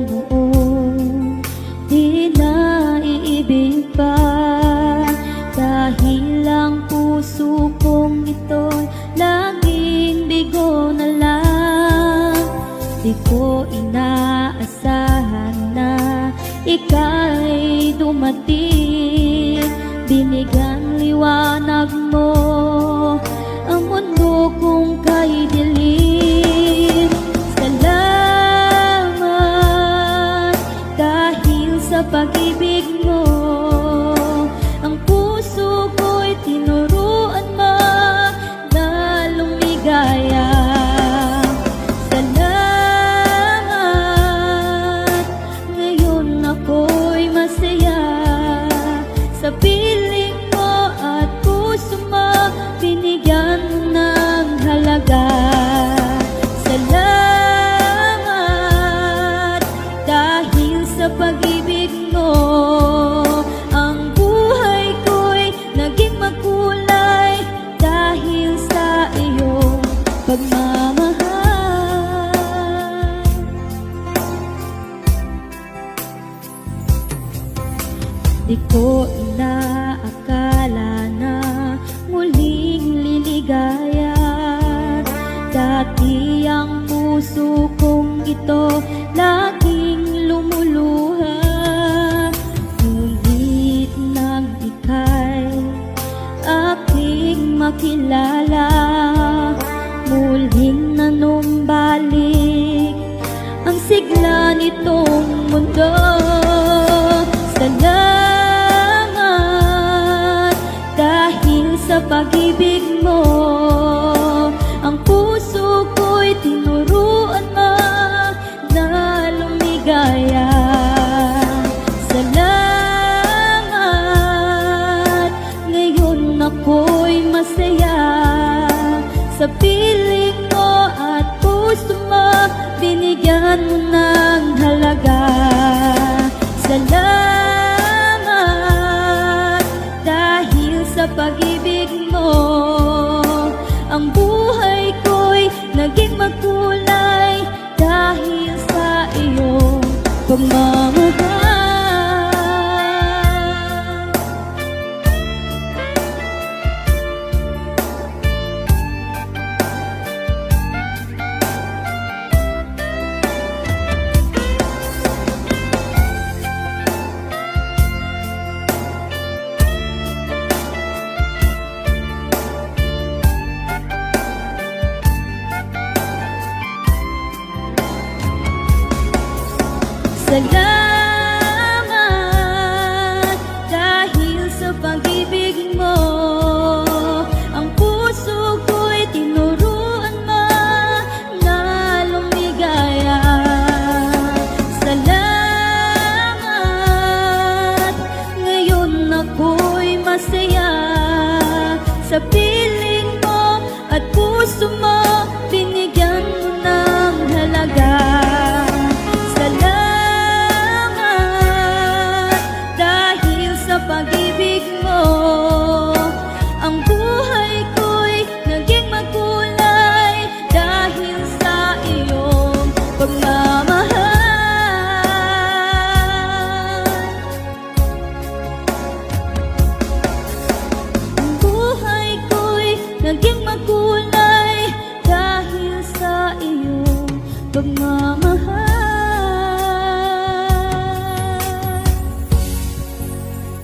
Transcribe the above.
noon Di na iibig pa. Dahil ang puso kong ito Laging bigo na lang. Di ko inaasahan na Ika'y dumating 祈る Di ko inaakala na muling liligaya. Dati ang puso kong ito laging lumuluha. Ngunit nang ika'y aking makilala Muling nanumbalik ang sigla nitong mundo masaya. Sa piling mo at puso mo Binigyan mo ng halaga. Salamat ako'y masaya. Sa piling mo at puso mo Binigyan mo ng halaga. Salamat dahil sa pag-ibig mo. Ang buhay ko'y tumama